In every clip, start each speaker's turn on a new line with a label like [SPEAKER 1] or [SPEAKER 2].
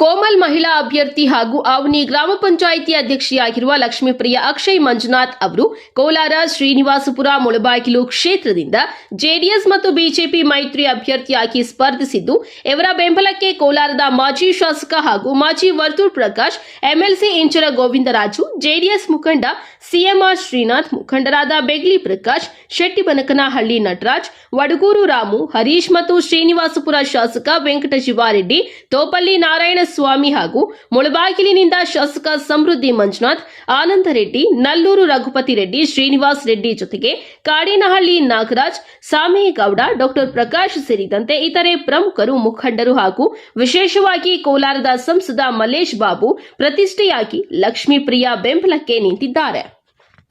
[SPEAKER 1] ಕೋಮಲ್ ಮಹಿಳಾ ಅಭ್ಯರ್ಥಿ ಹಾಗೂ ಅವನಿ ಗ್ರಾಮ ಪಂಚಾಯಿತಿ ಅಧ್ಯಕ್ಷೆಯಾಗಿರುವ ಲಕ್ಷ್ಮೀಪ್ರಿಯ ಅಕ್ಷಯ್ ಮಂಜುನಾಥ್ ಅವರು ಕೋಲಾರ ಶ್ರೀನಿವಾಸಪುರ ಮುಳಬಾಗಿಲು ಕ್ಷೇತ್ರದಿಂದ ಜೆಡಿಎಸ್ ಮತ್ತು ಬಿಜೆಪಿ ಮೈತ್ರಿ ಅಭ್ಯರ್ಥಿಯಾಗಿ ಸ್ಪರ್ಧಿಸಿದ್ದು, ಇವರ ಬೆಂಬಲಕ್ಕೆ ಕೋಲಾರದ ಮಾಜಿ ಶಾಸಕ ಹಾಗೂ ಮಾಜಿ ವರ್ತೂರ್ ಪ್ರಕಾಶ್, ಎಂಎಲ್ಸಿ ಇಂಚರ ಗೋವಿಂದರಾಜು, ಜೆಡಿಎಸ್ ಮುಖಂಡ ಸಿಎಂಆರ್ ಶ್ರೀನಾಥ್ ಮುಖಂಡರಾದ ಬೆಗ್ಲಿ ಪ್ರಕಾಶ್, ಶೆಟ್ಟಿಬನಕನಹಳ್ಳಿ ನಟರಾಜ್, ವಡಗೂರು ರಾಮು, ಹರೀಶ್ ಮತ್ತು ಶ್ರೀನಿವಾಸಪುರ ಶಾಸಕ ವೆಂಕಟ ಶಿವಾರೆಡ್ಡಿ ತೋಪಲ್ಲಿ ನಾರಾಯಣ ಸ್ವಾಮಿ ಹಾಗೂ ಮುಳಬಾಗಿಲಿನಿಂದ ಶಾಸಕ ಸಮೃದ್ಧಿ ಮಂಜುನಾಥ್, ಆನಂದ ರೆಡ್ಡಿ, ನಲ್ಲೂರು ರಘುಪತಿ ರೆಡ್ಡಿ, ಶ್ರೀನಿವಾಸ್ ರೆಡ್ಡಿ ಜೊತೆಗೆ ಕಾಡಿನಹಳ್ಳಿ ನಾಗರಾಜ್, ಸಾಮೇಗೌಡ, ಡಾಕ್ಟರ್ ಪ್ರಕಾಶ್ ಸೇರಿದಂತೆ ಇತರೆ ಪ್ರಮುಖರು, ಮುಖಂಡರು ಹಾಗೂ ವಿಶೇಷವಾಗಿ ಕೋಲಾರದ ಸಂಸದ ಮಲ್ಲೇಶ್ ಬಾಬು ಪ್ರತಿಷ್ಠೆಯಾಗಿ ಲಕ್ಷ್ಮೀಪ್ರಿಯ ಬೆಂಬಲಕ್ಕೆ ನಿಂತಿದ್ದಾರೆ.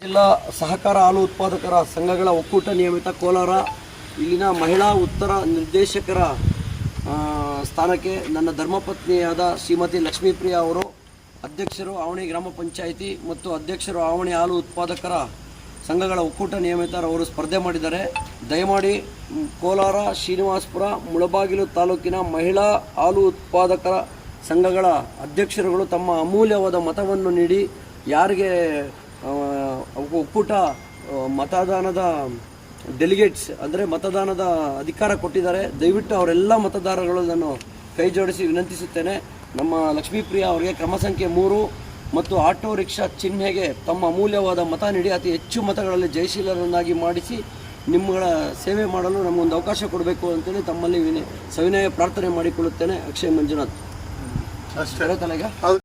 [SPEAKER 2] ಜಿಲ್ಲಾ ಸಹಕಾರ ಹಾಲು ಉತ್ಪಾದಕರ ಸಂಘಗಳ ಒಕ್ಕೂಟ ನಿಯಮಿತ ಕೋಲಾರ. ಇಲ್ಲಿನ ಮಹಿಳಾ ಉತ್ತರ ನಿರ್ದೇಶಕರ ಸ್ಥಾನಕ್ಕೆ ನನ್ನ ಧರ್ಮಪತ್ನಿಯಾದ ಶ್ರೀಮತಿ ಲಕ್ಷ್ಮೀಪ್ರಿಯ ಅವರು, ಅಧ್ಯಕ್ಷರು ಆವಣಿ ಗ್ರಾಮ ಪಂಚಾಯಿತಿ ಮತ್ತು ಅಧ್ಯಕ್ಷರು ಆವಣಿ ಹಾಲು ಉತ್ಪಾದಕರ ಸಂಘಗಳ ಒಕ್ಕೂಟ ನಿಯಮಿತರವರು ಸ್ಪರ್ಧೆ ಮಾಡಿದ್ದಾರೆ. ದಯಮಾಡಿ ಕೋಲಾರ ಶ್ರೀನಿವಾಸಪುರ, ಮುಳಬಾಗಿಲು ತಾಲೂಕಿನ ಮಹಿಳಾ ಹಾಲು ಉತ್ಪಾದಕರ ಸಂಘಗಳ ಅಧ್ಯಕ್ಷರುಗಳು ತಮ್ಮ ಅಮೂಲ್ಯವಾದ ಮತವನ್ನು ನೀಡಿ, ಯಾರಿಗೆ ಒಕ್ಕೂಟ ಮತದಾನದ ಡೆಲಿಗೇಟ್ಸ್ ಅಂದರೆ ಮತದಾನದ ಅಧಿಕಾರ ಕೊಟ್ಟಿದ್ದಾರೆ. ದಯವಿಟ್ಟು ಅವರೆಲ್ಲ ಮತದಾರಗಳು ನಾನು ಕೈ ಜೋಡಿಸಿ ವಿನಂತಿಸುತ್ತೇನೆ. ನಮ್ಮ ಲಕ್ಷ್ಮೀಪ್ರಿಯ ಅವರಿಗೆ ಕ್ರಮ ಸಂಖ್ಯೆ ಮೂರು ಮತ್ತು ಆಟೋ ರಿಕ್ಷಾ ಚಿಹ್ನೆಗೆ ತಮ್ಮ ಅಮೂಲ್ಯವಾದ ಮತ ನೀಡಿ ಅತಿ ಹೆಚ್ಚು ಮತಗಳಲ್ಲಿ ಜಯಶೀಲರನ್ನಾಗಿ ಮಾಡಿಸಿ ನಿಮ್ಮಗಳ ಸೇವೆ ಮಾಡಲು ನಮಗೊಂದು ಅವಕಾಶ ಕೊಡಬೇಕು ಅಂತೇಳಿ ತಮ್ಮಲ್ಲಿ ವಿನಯ ಸವಿನಯ ಪ್ರಾರ್ಥನೆ ಮಾಡಿಕೊಳ್ಳುತ್ತೇನೆ. ಅಕ್ಷಯ್ ಮಂಜುನಾಥ್.
[SPEAKER 3] ಅಷ್ಟೇ.
[SPEAKER 2] ತಲೆಗ